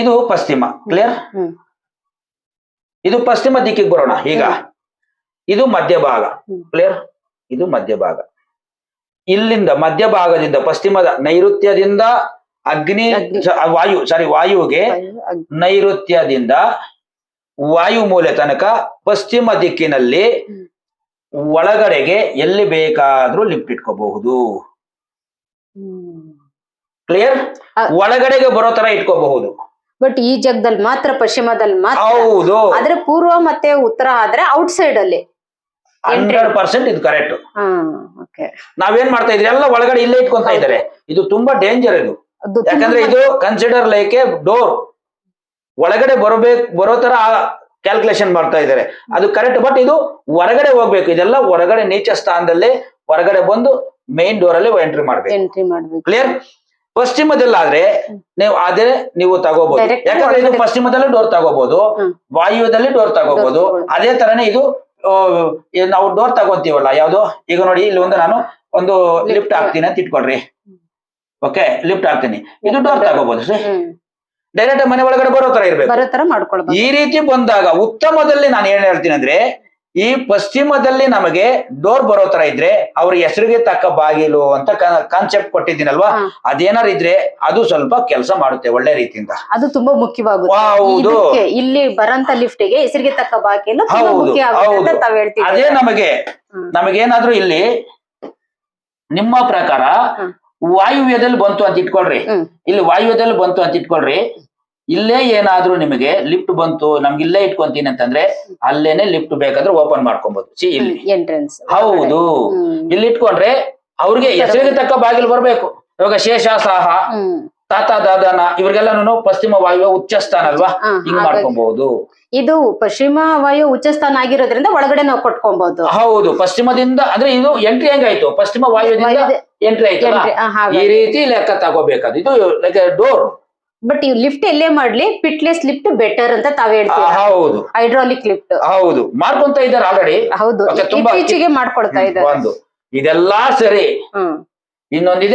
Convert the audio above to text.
ಇದು ಪಶ್ಚಿಮ ಕ್ಲಿಯರ್ ಇದು ಪಶ್ಚಿಮ ದಿಕ್ಕಿಗೆ ಬರೋಣ ಈಗ. ಇದು ಮಧ್ಯಭಾಗ. ಕ್ಲಿಯರ್ ಇದು ಮಧ್ಯಭಾಗ ಇಲ್ಲಿಂದ ಮಧ್ಯಭಾಗದಿಂದ ಪಶ್ಚಿಮದ ನೈಋತ್ಯದಿಂದ ಅಗ್ನಿ. ವಾಯು ಸಾರಿ ವಾಯುವಿಗೆ ನೈಋತ್ಯದಿಂದ ವಾಯು ಮೂಲೆ ತನಕ ಪಶ್ಚಿಮ ದಿಕ್ಕಿನಲ್ಲಿ ಒಳಗಡೆಗೆ ಎಲ್ಲಿ ಬೇಕಾದ್ರೂ ಲಿಫ್ಟ್ ಇಟ್ಕೋಬಹುದು. ಕ್ಲಿಯರ್ ಒಳಗಡೆಗೆ ಬರೋ ತರ ಇಟ್ಕೋಬಹುದು. ಬಟ್ ಈ ಜಗದಲ್ಲಿ ಮಾತ್ರ ಪಶ್ಚಿಮದಲ್ಲಿ ಮಾತ್ರ. ಹೌದು. ಆದ್ರೆ ಪೂರ್ವ ಮತ್ತೆ ಉತ್ತರ ಆದ್ರೆ ಔಟ್ ಸೈಡ್ ಅಲ್ಲಿ ಹಂಡ್ರೆಡ್ ಪರ್ಸೆಂಟ್ ಇದು ಕರೆಕ್ಟ್ ನಾವೇನ್ ಮಾಡ್ತಾ ಇದ್ರಿ? ಎಲ್ಲ ಒಳಗಡೆ ಇಲ್ಲೇ ಇಟ್ಕೊಂತ ಇದ್ದಾರೆ. ಇದು ತುಂಬಾ ಡೇಂಜರ್ ಇದು. ಯಾಕಂದ್ರೆ ಇದು ಕನ್ಸಿಡರ್ ಲೈಕ್ ಎ ಡೋರ್ ಒಳಗಡೆ ಬರಬೇಕು ಬರೋ ತರ ಕ್ಯಾಲ್ಕುಲೇಷನ್ ಮಾಡ್ತಾ ಇದ್ದಾರೆ. ಅದು ಕರೆಕ್ಟ್ ಬಟ್ ಇದು ಹೊರಗಡೆ ಹೋಗ್ಬೇಕು. ಇದೆಲ್ಲ ಹೊರಗಡೆ ನೀಚ ಸ್ಥಾನದಲ್ಲಿ ಹೊರಗಡೆ ಬಂದು ಮೇನ್ ಡೋರ್ ಅಲ್ಲಿ ಎಂಟ್ರಿ ಮಾಡ್ಬೇಕು. ಎಂಟ್ರಿ ಮಾಡ್ಬೇಕು. ಕ್ಲಿಯರ್ ಪಶ್ಚಿಮದಲ್ಲಾದ್ರೆ ನೀವು ಅದೇ ನೀವು ತಗೋಬಹುದು ಯಾಕಂದ್ರೆ ಇದು ಪಶ್ಚಿಮದಲ್ಲೂ ಡೋರ್ ತಗೋಬಹುದು ವಾಯುದಲ್ಲಿ ಡೋರ್ ತಗೋಬಹುದು. ಅದೇ ತರನೇ ಇದು ನಾವು ಡೋರ್ ತಗೋತೀವಲ್ಲ ಯಾವ್ದು? ಈಗ ನೋಡಿ ಇಲ್ಲಿ ಒಂದು ನಾನು ಒಂದು ಲಿಫ್ಟ್ ಹಾಕ್ತೀನಿ. ಅಂತ ಇಟ್ಕೊಳ್ರಿ. ಓಕೆ ಲಿಫ್ಟ್ ಹಾಕ್ತೀನಿ. ಇದು ಡೋರ್ ತಗೋಬಹುದು ಸರಿ ಡೈರೆಕ್ಟ್ ಮನೆ ಒಳಗಡೆ ಬರೋ ತರ ಇರ್ಬೇಕು. ಈ ರೀತಿ ಬಂದಾಗ ಉತ್ತಮದಲ್ಲಿ ನಾನು ಏನ್ ಹೇಳ್ತೀನಿ ಅಂದ್ರೆ ಈ ಪಶ್ಚಿಮದಲ್ಲಿ ನಮಗೆ ಡೋರ್ ಬರೋ ತರ ಇದ್ರೆ ಅವ್ರ ಹೆಸರಿಗೆ ತಕ್ಕ ಬಾಗಿಲು ಅಂತ ಕಾನ್ಸೆಪ್ಟ್ ಕೊಟ್ಟಿದ್ದೀನಲ್ವಾ? ಅದೇನಾರ ಇದ್ರೆ ಅದು ಸ್ವಲ್ಪ ಕೆಲಸ ಮಾಡುತ್ತೆ ಒಳ್ಳೆ ರೀತಿಯಿಂದ. ಅದು ತುಂಬಾ ಮುಖ್ಯವಾಗುತ್ತೆ. ಇಲ್ಲಿ ಬರಂತ ಲಿಫ್ಟ್ಗೆ ಹೆಸರಿಗೆ ತಕ್ಕ ಬಾಗಿಲು ಅದೇ ನಮಗೆ ನಮಗೆ ನಮಗೇನಾದ್ರೂ ಇಲ್ಲಿ ನಿಮ್ಮ ಪ್ರಕಾರ ವಾಯುವ್ಯದಲ್ಲಿ ಬಂತು ಅಂತ ಇಟ್ಕೊಳ್ರಿ. ಇಲ್ಲಿ ವಾಯುವ್ಯದಲ್ಲಿ ಬಂತು ಅಂತ ಇಟ್ಕೊಳ್ರಿ. ಇಲ್ಲೇ ಏನಾದ್ರೂ ನಿಮಗೆ ಲಿಫ್ಟ್ ಬಂತು ನಮ್ಗೆ ಇಲ್ಲೇ ಇಟ್ಕೊಂತೀನಿ ಅಂತಂದ್ರೆ ಅಲ್ಲೇನೆ ಲಿಫ್ಟ್ ಬೇಕಾದ್ರೆ ಓಪನ್ ಮಾಡ್ಕೊಬಹುದು ಸಿ ಇಲ್ಲಿ. ಎಂಟ್ರೆನ್ಸ್ ಹೌದು. ಇಲ್ಲಿ ಇಟ್ಕೊಂಡ್ರೆ ಅವ್ರಿಗೆ ಹೆಸರಿಗೆ ತಕ್ಕ ಬಾಗಿಲು ಬರ್ಬೇಕು. ಇವಾಗ ಶೇಷಾಸಾಹ ತಾತ ದಾದನ ಇವ್ರಿಗೆಲ್ಲಾನು ಪಶ್ಚಿಮ ವಾಯುವ ಉಚ್ಚ ಸ್ಥಾನ ಅಲ್ವಾ ಹಿಂಗ್ ಮಾಡ್ಕೊಬಹುದು ಇದು ಪಶ್ಚಿಮ ವಾಯು ಉಚ್ಚ ಸ್ಥಾನ ಆಗಿರೋದ್ರಿಂದ ಒಳಗಡೆ ನಾವು ಕೊಟ್ಕೊಬಹುದು ಹೌದು ಪಶ್ಚಿಮದಿಂದ ಅಂದ್ರೆ ಇದು ಎಂಟ್ರಿ ಹೆಂಗಾಯ್ತು? ಪಶ್ಚಿಮ ವಾಯುವ್ಯದಿಂದ ಎಂಟ್ರಿ ಆಯ್ತು ಈ ರೀತಿ ಲೆಕ್ಕ ತಗೋಬೇಕದು ಇದು ಲೈಕ್ ಡೋರ್ ಬಟ್ ಈ ಲಿಫ್ಟ್ ಎಲ್ಲೇ ಮಾಡ್ಲಿ? ಪಿಟ್ಲೆಸ್ ಲಿಫ್ಟ್ ಬೆಟರ್ ಅಂತ ತಾವ್ ಹೇಳ್ತೀವಿ ಹೌದು. ಹೈಡ್ರಾಲಿಕ್ ಲಿಫ್ಟ್ ಹೌದು. ಮಾಡ್ಕೊಂತ ಇದ್ದಾರೆ ಆಲ್ರೆಡಿ ಹೌದು. ಇತ್ತೀಚೆಗೆ ಮಾಡ್ಕೊಳ್ತಾ ಇದ್ದಾರೆ. ಇದೆಲ್ಲಾ ಸರಿ. ಇನ್ನೊಂದಿದೆ